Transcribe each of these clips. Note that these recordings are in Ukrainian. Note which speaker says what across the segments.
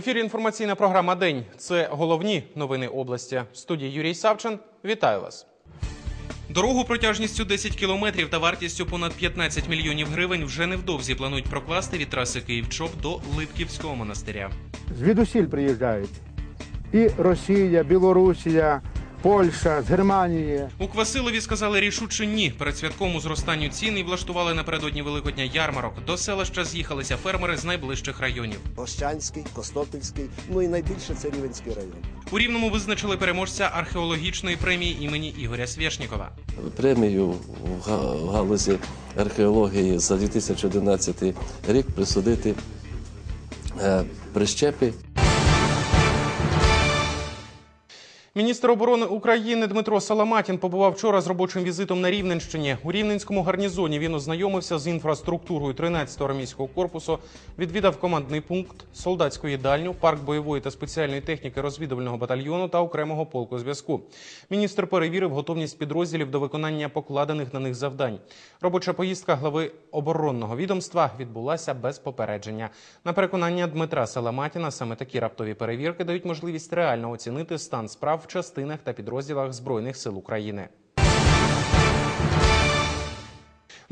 Speaker 1: В ефірі інформаційна програма День. Це головні новини області. В студії Юрій Савчин. Вітаю вас. Дорогу протяжністю 10 кілометрів та вартістю понад 15 мільйонів гривень вже невдовзі планують прокласти від траси Київ-Чоп до Липківського монастиря.
Speaker 2: Звідусіль приїжджають. І Росія, Білорусія, Польща, з Германії.
Speaker 1: У Квасилові сказали рішуче ні. Перед святковому зростанню цін і влаштували напередодні Великодня ярмарок. До селища з'їхалися фермери з найближчих районів.
Speaker 3: Ощанський, Костопільський, ну і найбільше це Рівенський район.
Speaker 1: У Рівному визначили переможця археологічної премії імені Ігоря Свєшнікова.
Speaker 4: Премію в галузі археології за 2011 рік присудити е,
Speaker 1: Міністр оборони України Дмитро Саламатін побував вчора з робочим візитом на Рівненщині. У Рівненському гарнізоні він ознайомився з інфраструктурою 13-го армійського корпусу, відвідав командний пункт, солдатську їдальню, парк бойової та спеціальної техніки розвідувального батальйону та окремого полку зв'язку. Міністр перевірив готовність підрозділів до виконання покладених на них завдань. Робоча поїздка глави оборонного відомства відбулася без попередження. На переконання Дмитра Саламатіна, саме такі раптові перевірки дають можливість реально оцінити стан справ в частинах та підрозділах збройних сил України.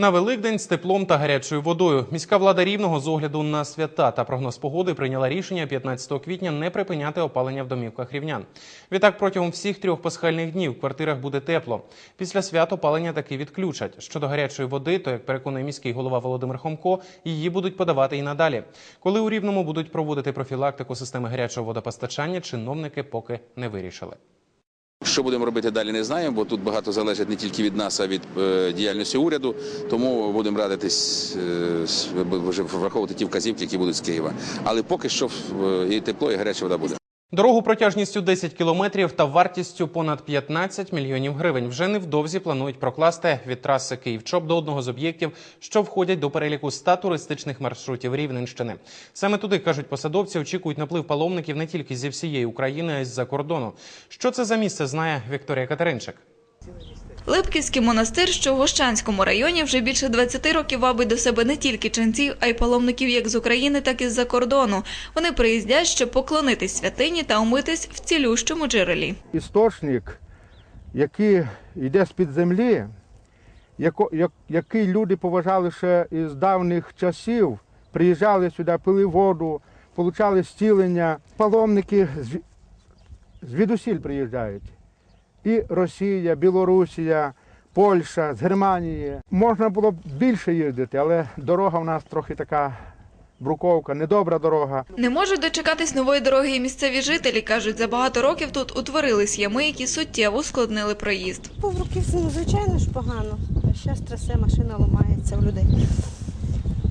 Speaker 1: На Великдень з теплом та гарячою водою міська влада рівного з огляду на свята та прогноз погоди прийняла рішення 15 квітня не припиняти опалення в домівках рівнян. Відтак протягом всіх трьох пасхальних днів в квартирах буде тепло. Після свят опалення таки відключать. Щодо гарячої води, то як переконує міський голова Володимир Хомко, її будуть подавати і надалі. Коли у рівному будуть проводити профілактику системи гарячого водопостачання, чиновники поки не вирішили.
Speaker 5: Що будемо робити далі, не знаємо, бо тут багато залежить не тільки від нас, а від е, діяльності уряду. Тому будемо радитись е, враховувати ті вказівки, які будуть з Києва. Але поки що е, і тепло, і гаряча вода буде.
Speaker 1: Дорогу протяжністю 10 кілометрів та вартістю понад 15 мільйонів гривень вже невдовзі планують прокласти від траси Київ-Чоп до одного з об'єктів, що входять до переліку 100 туристичних маршрутів Рівненщини. Саме туди кажуть посадовці, очікують наплив паломників не тільки зі всієї України, а й з-за кордону. Що це за місце знає Вікторія Катеринчик.
Speaker 6: Липківський монастир, що в Гощанському районі, вже більше 20 років вабить до себе не тільки ченців, а й паломників як з України, так і з-за кордону. Вони приїздять, щоб поклонитись святині та умитись в цілющому джерелі.
Speaker 2: Істочник, який йде з-під землі, як- який люди поважали ще із давніх часів, приїжджали сюди, пили воду, получали зцілення. Паломники звідусіль приїжджають. І Росія, Білорусія, Польща, з Германії. Можна було б більше їздити, але дорога в нас трохи така бруковка, недобра дорога.
Speaker 6: Не можуть дочекатись нової дороги і місцеві жителі. Кажуть, за багато років тут утворились ями, які суттєво ускладнили проїзд.
Speaker 7: Був років, звичайно ж погано. Зараз трясе, машина ламається в людей.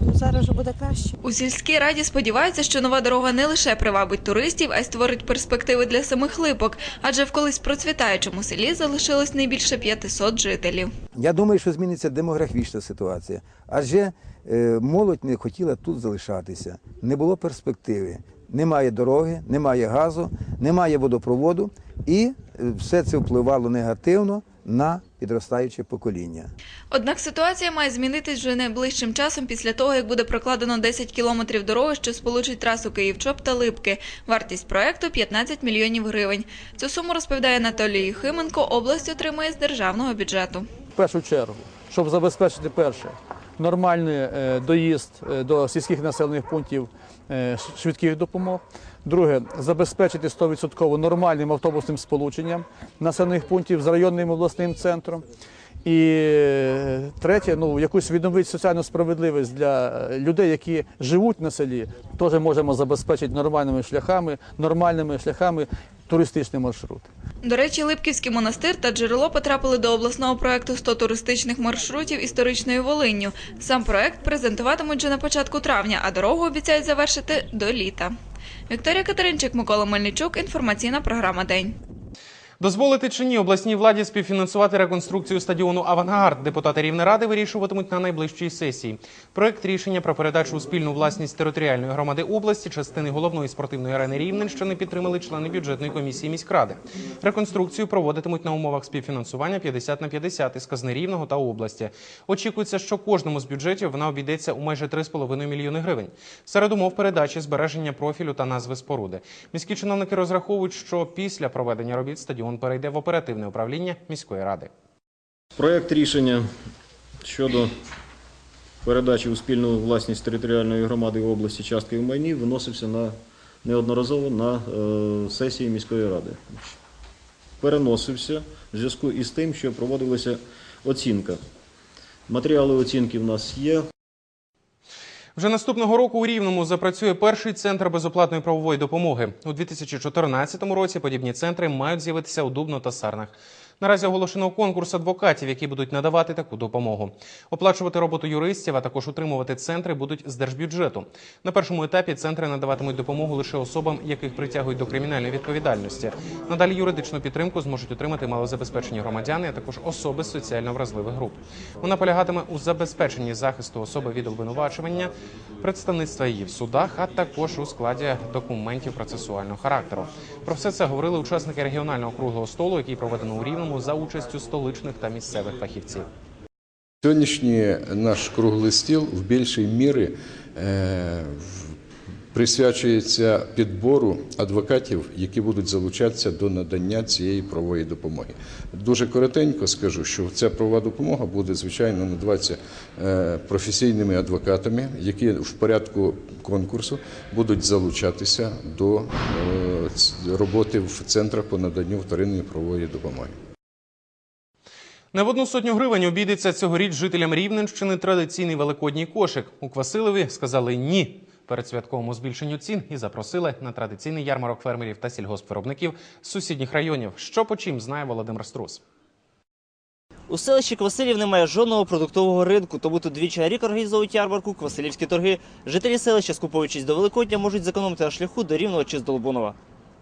Speaker 7: Ну, зараз вже буде краще.
Speaker 6: У сільській раді сподіваються, що нова дорога не лише привабить туристів, а й створить перспективи для самих липок, адже в колись процвітаючому селі залишилось не більше 500 жителів.
Speaker 8: Я думаю, що зміниться демографічна ситуація, адже е, молодь не хотіла тут залишатися, не було перспективи. Немає дороги, немає газу, немає водопроводу, і е, все це впливало негативно на підростаюче покоління.
Speaker 6: Однак ситуація має змінитись вже найближчим часом після того, як буде прокладено 10 кілометрів дороги, що сполучить трасу Київ-Чоп та Липки. Вартість проекту 15 мільйонів гривень. Цю суму розповідає Анатолій Єхименко. Область отримує з державного бюджету.
Speaker 9: в першу чергу, щоб забезпечити перше нормальний е, доїзд е, до сільських населених пунктів е, швидких допомог. Друге, забезпечити 100% нормальним автобусним сполученням населених пунктів з районним обласним центром. І е, третє, ну якусь відновити соціальну справедливість для е, людей, які живуть на селі, теж можемо забезпечити нормальними шляхами, нормальними шляхами туристичний маршрут.
Speaker 6: До речі, Липківський монастир та джерело потрапили до обласного проекту 100 туристичних маршрутів історичною Волинню. Сам проект презентуватимуть вже на початку травня, а дорогу обіцяють завершити до літа. Вікторія Катеринчик, Микола Мельничук. Інформаційна програма День.
Speaker 1: Дозволити чи ні обласній владі співфінансувати реконструкцію стадіону Авангард депутати Рівнеради вирішуватимуть на найближчій сесії. Проект рішення про передачу у спільну власність територіальної громади області частини головної спортивної арени Рівненщини підтримали члени бюджетної комісії міськради. Реконструкцію проводитимуть на умовах співфінансування 50 на 50 із казни Рівного та області. Очікується, що кожному з бюджетів вона обійдеться у майже 3,5 мільйони гривень. Серед умов передачі збереження профілю та назви споруди. Міські чиновники розраховують, що після проведення робіт стадіон перейде в оперативне управління міської ради.
Speaker 10: Проект рішення щодо передачі у спільну власність територіальної громади області частки в майні виносився на неодноразово на е, сесії міської ради. Переносився в зв'язку із тим, що проводилася оцінка. Матеріали оцінки в нас є.
Speaker 1: Вже наступного року у Рівному запрацює перший центр безоплатної правової допомоги. У 2014 році подібні центри мають з'явитися у Дубно та Сарнах. Наразі оголошено конкурс адвокатів, які будуть надавати таку допомогу. Оплачувати роботу юристів, а також утримувати центри будуть з держбюджету. На першому етапі центри надаватимуть допомогу лише особам, яких притягують до кримінальної відповідальності. Надалі юридичну підтримку зможуть отримати малозабезпечені громадяни, а також особи з соціально вразливих груп. Вона полягатиме у забезпеченні захисту особи від обвинувачування, представництва її в судах, а також у складі документів процесуального характеру. Про все це говорили учасники регіонального круглого столу, який проведено у Рівному за участю столичних та місцевих фахівців.
Speaker 11: Сьогоднішній наш круглий стіл в більшій мірі е, присвячується підбору адвокатів, які будуть залучатися до надання цієї правової допомоги. Дуже коротенько скажу, що ця правова допомога буде звичайно надаватися е, професійними адвокатами, які в порядку конкурсу будуть залучатися до е, роботи в центрах по наданню вторинної правової допомоги.
Speaker 1: Не в одну сотню гривень обійдеться цьогоріч жителям Рівненщини традиційний великодній кошик. У Квасилові сказали ні передсвятковому збільшенню цін і запросили на традиційний ярмарок фермерів та сільгоспвиробників з сусідніх районів. Що по чим знає Володимир Струс.
Speaker 12: У селищі Квасилів немає жодного продуктового ринку, тому тут двічі на рік організовують ярмарку Квасилівські торги. Жителі селища, скуповуючись до Великодня, можуть зекономити на шляху до Рівного чи з Долбунова.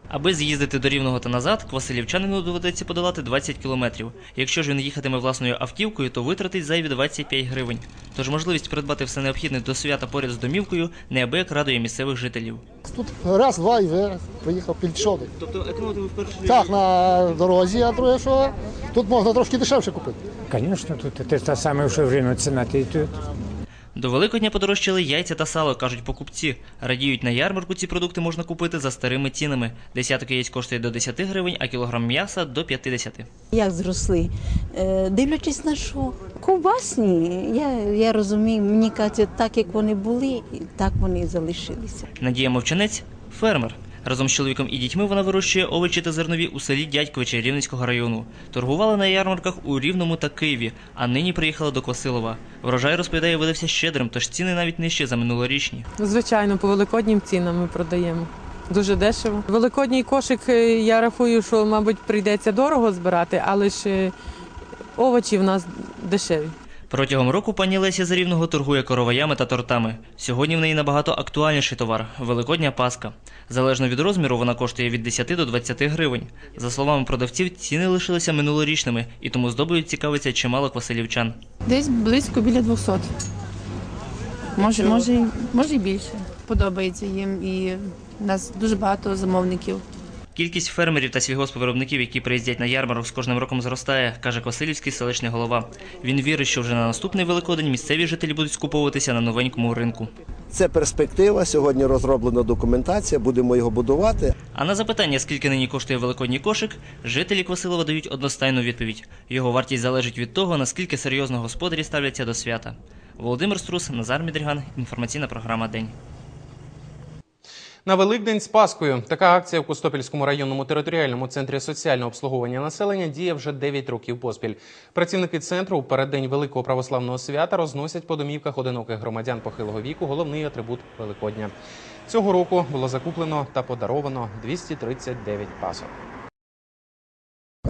Speaker 12: Аби з'їздити до Рівного та назад, квасилівчанину доведеться подолати 20 кілометрів. Якщо ж він їхатиме власною автівкою, то витратить зайві 25 гривень. Тож можливість придбати все необхідне до свята поряд з домівкою неабияк радує місцевих жителів.
Speaker 13: Тут раз, два і вже приїхав пільчони.
Speaker 12: Тобто економити ви вперше
Speaker 13: Так, на дорозі, а друге, що тут можна трошки дешевше купити.
Speaker 14: Звісно, тут те саме, що в Рівно ціна.
Speaker 12: До Великодня подорожчали яйця та сало, кажуть покупці. Радіють на ярмарку ці продукти можна купити за старими цінами. Десяток яєць коштує до 10 гривень, а кілограм м'яса до 50.
Speaker 15: Як зросли? Е, дивлячись на що? Ковбасні. Я, я розумію, мені кажуть, так як вони були, так вони і залишилися.
Speaker 12: Надія Мовчанець фермер. Разом з чоловіком і дітьми вона вирощує овочі та зернові у селі Дядьковичі Рівненського району. Торгувала на ярмарках у Рівному та Києві, а нині приїхала до Квасилова. Врожай розповідає, видався щедрим, тож ціни навіть нижчі за минулорічні.
Speaker 16: Звичайно, по великоднім цінам ми продаємо. Дуже дешево. Великодній кошик, е, я рахую, що, мабуть, прийдеться дорого збирати, але ж е, овочі в нас дешеві.
Speaker 12: Протягом року пані Леся з Рівного торгує короваями та тортами. Сьогодні в неї набагато актуальніший товар великодня паска. Залежно від розміру, вона коштує від 10 до 20 гривень. За словами продавців, ціни лишилися минулорічними, і тому здобою цікавиться чимало квасилівчан.
Speaker 17: Десь близько біля 200. Може, може, й- може і більше. Подобається їм і в нас дуже багато замовників.
Speaker 12: Кількість фермерів та сільгоспвиробників, які приїздять на ярмарок, з кожним роком зростає, каже Квасилівський селищний голова. Він вірить, що вже на наступний Великодень місцеві жителі будуть скуповуватися на новенькому ринку.
Speaker 3: Це перспектива. Сьогодні розроблена документація, будемо його будувати.
Speaker 12: А на запитання, скільки нині коштує великодній кошик, жителі Квасилова дають одностайну відповідь. Його вартість залежить від того, наскільки серйозно господарі ставляться до свята. Володимир Струс, Назар Мідріган, інформаційна програма День.
Speaker 1: На Великдень з Паскою така акція в Костопільському районному територіальному центрі соціального обслуговування населення діє вже 9 років поспіль. Працівники центру у переддень великого православного свята розносять по домівках одиноких громадян похилого віку головний атрибут Великодня. Цього року було закуплено та подаровано 239 пасок.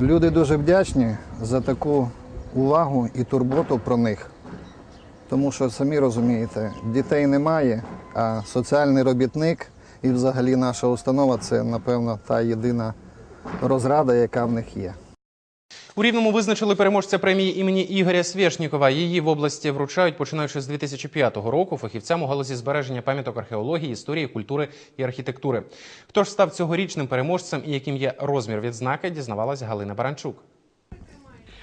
Speaker 18: Люди дуже вдячні за таку увагу і турботу про них. Тому що самі розумієте, дітей немає, а соціальний робітник і взагалі наша установа це, напевно, та єдина розрада, яка в них є.
Speaker 1: У Рівному визначили переможця премії імені Ігоря Свєшнікова. Її в області вручають починаючи з 2005 року фахівцям у галузі збереження пам'яток археології, історії, культури і архітектури. Хто ж став цьогорічним переможцем і яким є розмір відзнаки, дізнавалась Галина Баранчук.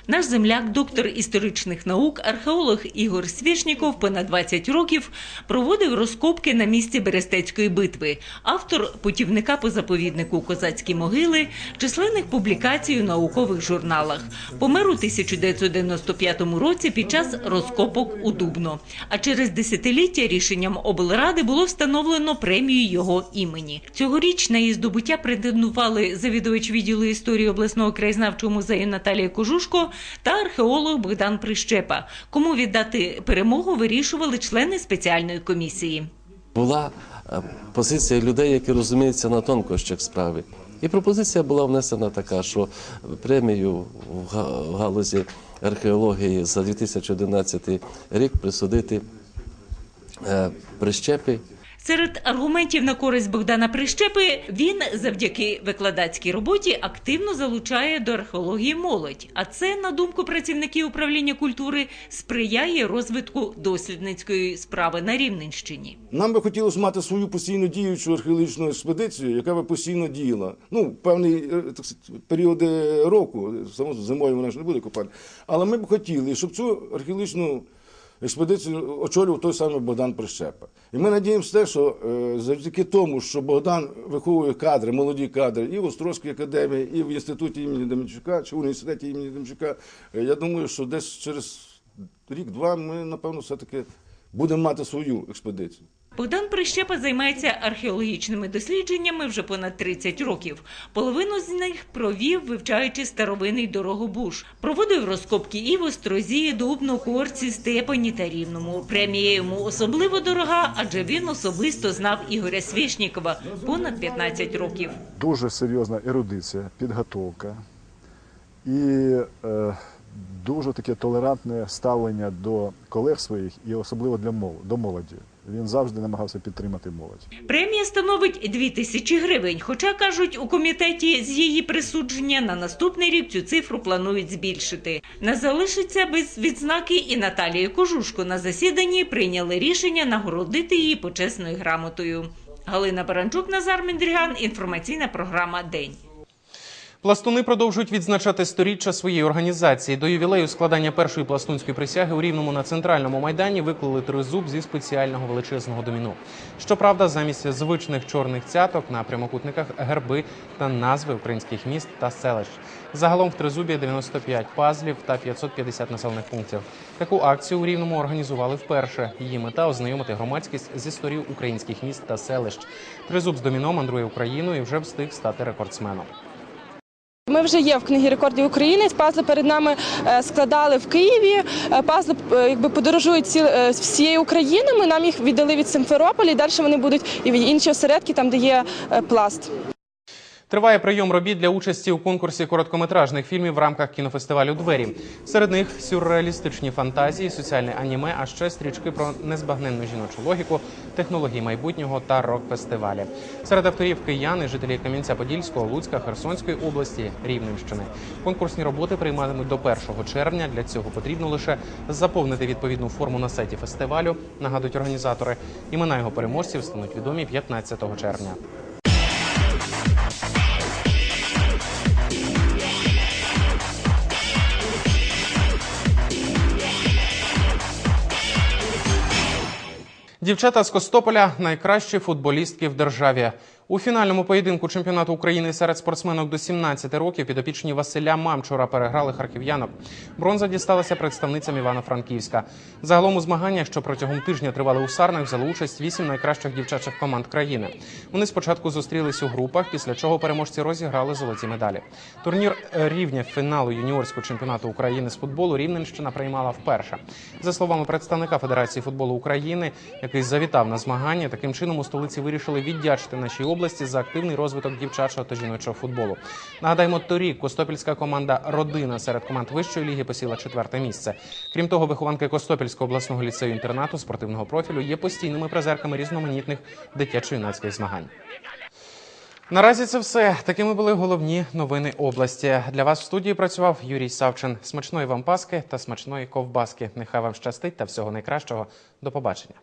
Speaker 19: Наш земляк, доктор історичних наук, археолог Ігор Свішніков понад 20 років проводив розкопки на місці Берестецької битви. Автор путівника по заповіднику Козацькі могили, численних публікацій у наукових журналах. Помер у 1995 році під час розкопок у Дубно. А через десятиліття рішенням облради було встановлено премію його імені. Цьогоріч на її здобуття претендували завідувач відділу історії обласного краєзнавчого музею Наталія Кожушко та археолог Богдан Прищепа. Кому віддати перемогу, вирішували члени спеціальної комісії.
Speaker 4: Була е, позиція людей, які розуміються на тонкощах справи. І пропозиція була внесена така, що премію в галузі археології за 2011 рік присудити е, прищепі
Speaker 19: Серед аргументів на користь Богдана Прищепи він завдяки викладацькій роботі активно залучає до археології молодь. А це, на думку працівників управління культури, сприяє розвитку дослідницької справи на Рівненщині.
Speaker 20: Нам би хотілося мати свою постійно діючу археологічну експедицію, яка би постійно діяла. Ну, певні е, так сказати, періоди року, само зимою вона ж не буде копати. Але ми б хотіли, щоб цю археологічну експедицію очолював той самий Богдан Прищепа. І ми надіємося те, що е, завдяки тому, що Богдан виховує кадри, молоді кадри і в Острозькій академії, і в інституті імені Демчука, чи в університеті імені Демчука, е, я думаю, що десь через рік-два ми, напевно, все-таки будемо мати свою експедицію.
Speaker 19: Богдан Прищепа займається археологічними дослідженнями вже понад 30 років. Половину з них провів, вивчаючи старовинний дорогобуш. Проводив розкопки і в Острозі, Дубно, Корці, Степані та Рівному. Премія йому особливо дорога, адже він особисто знав Ігоря Свішнікова понад 15 років.
Speaker 21: дуже серйозна ерудиція, підготовка і е, дуже таке толерантне ставлення до колег своїх і особливо для мол, до молоді. Він завжди намагався підтримати молодь.
Speaker 19: Премія становить 2 тисячі гривень. Хоча кажуть, у комітеті з її присудження на наступний рік цю цифру планують збільшити. Не залишиться без відзнаки і Наталія Кожушко. На засіданні прийняли рішення нагородити її почесною грамотою. Галина Баранчук, Назар Мендріган. Інформаційна програма День.
Speaker 1: Пластуни продовжують відзначати сторіччя своєї організації. До ювілею складання першої пластунської присяги у Рівному на центральному майдані виклали тризуб зі спеціального величезного доміно. Щоправда, замість звичних чорних цяток на прямокутниках герби та назви українських міст та селищ. Загалом в тризубі 95 пазлів та 550 населених пунктів. Таку акцію у Рівному організували вперше. Її мета ознайомити громадськість з історією українських міст та селищ. Тризуб з доміно мандрує Україною і вже встиг стати рекордсменом.
Speaker 22: Ми вже є в книгі рекордів України. Пазли перед нами е, складали в Києві. Е, Пазли е, якби подорожують ці всією Україною. Ми нам їх віддали від Симферополя. І далі вони будуть і в інші осередки, там де є пласт.
Speaker 1: Триває прийом робіт для участі у конкурсі короткометражних фільмів в рамках кінофестивалю Двері. Серед них сюрреалістичні фантазії, соціальне аніме, а ще стрічки про незбагненну жіночу логіку, технології майбутнього та рок-фестивалі. Серед авторів кияни, жителі Кам'янця-Подільського, Луцька, Херсонської області, Рівненщини. Конкурсні роботи прийматимуть до 1 червня. Для цього потрібно лише заповнити відповідну форму на сайті фестивалю. Нагадують організатори. Імена його переможців стануть відомі 15 червня. Дівчата з Костополя найкращі футболістки в державі. У фінальному поєдинку чемпіонату України серед спортсменок до 17 років підопічні Василя Мамчура переграли харків'янок. Бронза дісталася представницям Івано-Франківська. Загалом у змаганнях, що протягом тижня тривали у Сарнах, взяли участь вісім найкращих дівчачих команд країни. Вони спочатку зустрілись у групах, після чого переможці розіграли золоті медалі. Турнір рівня фіналу юніорського чемпіонату України з футболу Рівненщина приймала вперше. За словами представника Федерації футболу України, який завітав на змагання, таким чином у столиці вирішили віддячити нашій області за активний розвиток дівчачого та жіночого футболу. Нагадаємо, торік Костопільська команда Родина серед команд вищої ліги посіла четверте місце. Крім того, вихованки Костопільського обласного ліцею інтернату спортивного профілю є постійними призерками різноманітних дитячо-юнацьких змагань. Наразі це все. Такими були головні новини області. Для вас в студії працював Юрій Савчин. Смачної вам паски та смачної ковбаски. Нехай вам щастить та всього найкращого. До побачення.